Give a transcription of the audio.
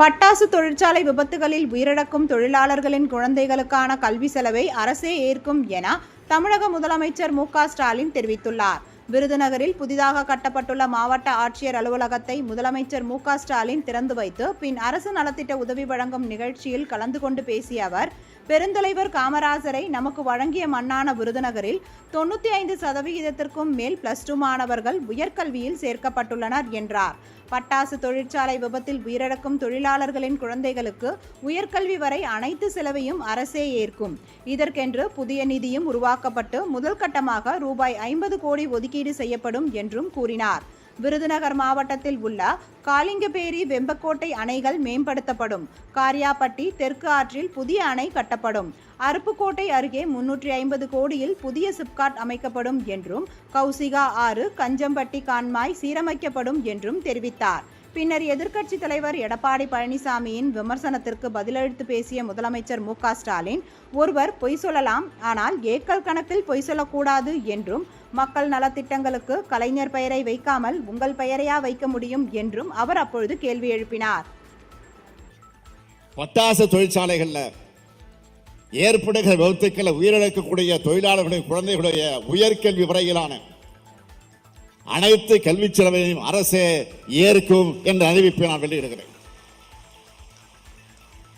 பட்டாசு தொழிற்சாலை விபத்துகளில் உயிரிழக்கும் தொழிலாளர்களின் குழந்தைகளுக்கான கல்வி செலவை அரசே ஏற்கும் என தமிழக முதலமைச்சர் மு ஸ்டாலின் தெரிவித்துள்ளார். விருதுநகரில் புதிதாக கட்டப்பட்டுள்ள மாவட்ட ஆட்சியர் அலுவலகத்தை முதலமைச்சர் மு ஸ்டாலின் திறந்து வைத்து பின் அரசு நலத்திட்ட உதவி வழங்கும் நிகழ்ச்சியில் கலந்து கொண்டு பேசிய அவர் பெருந்தலைவர் காமராஜரை நமக்கு வழங்கிய மண்ணான விருதுநகரில் தொண்ணூற்றி ஐந்து சதவிகிதத்திற்கும் மேல் பிளஸ் டூ மாணவர்கள் உயர்கல்வியில் சேர்க்கப்பட்டுள்ளனர் என்றார். பட்டாசு தொழிற்சாலை விபத்தில் உயிரிழக்கும் தொழிலாளர்களின் குழந்தைகளுக்கு உயர்கல்வி வரை அனைத்து செலவையும் அரசே ஏற்கும். இதற்கென்று புதிய நிதியும் உருவாக்கப்பட்டு முதல் கட்டமாக ரூபாய் ஐம்பது கோடி ஒதுக்கீடு செய்யப்படும் என்றும் கூறினார். விருதுநகர் மாவட்டத்தில் உள்ள காலிங்கபேரி வெம்பக்கோட்டை அணைகள் மேம்படுத்தப்படும். காரியாபட்டி தெற்கு ஆற்றில் புதிய அணை கட்டப்படும். அருப்புக்கோட்டை அருகே முன்னூற்றி ஐம்பது கோடியில் புதிய சிப்காட் அமைக்கப்படும் என்றும் கௌசிகா ஆறு கஞ்சம்பட்டி கான்மாய் சீரமைக்கப்படும் என்றும் தெரிவித்தார். பின்னர் எதிர்க்கட்சித் தலைவர் எடப்பாடி பழனிசாமியின் விமர்சனத்திற்கு பதிலளித்து பேசிய முதலமைச்சர் மு ஸ்டாலின் ஒருவர் பொய் சொல்லலாம் ஆனால் ஏக்கல் கணக்கில் பொய் சொல்லக்கூடாது என்றும் மக்கள் நலத்திட்டங்களுக்கு கலைஞர் பெயரை வைக்காமல் உங்கள் பெயரையா வைக்க முடியும் என்றும் அவர் அப்பொழுது கேள்வி எழுப்பினார். பட்டாசு தொழிற்சாலைகளில் ஏற்படுகிற விபத்துக்களை உயிரிழக்கக்கூடிய தொழிலாளர்களுடைய குழந்தைகளுடைய உயர்கல்வி வரையிலான அனைத்து கல்விச் செலவையும் அரசே ஏற்கும் என்ற அறிவிப்பை நான் வெளியிடுகிறேன்.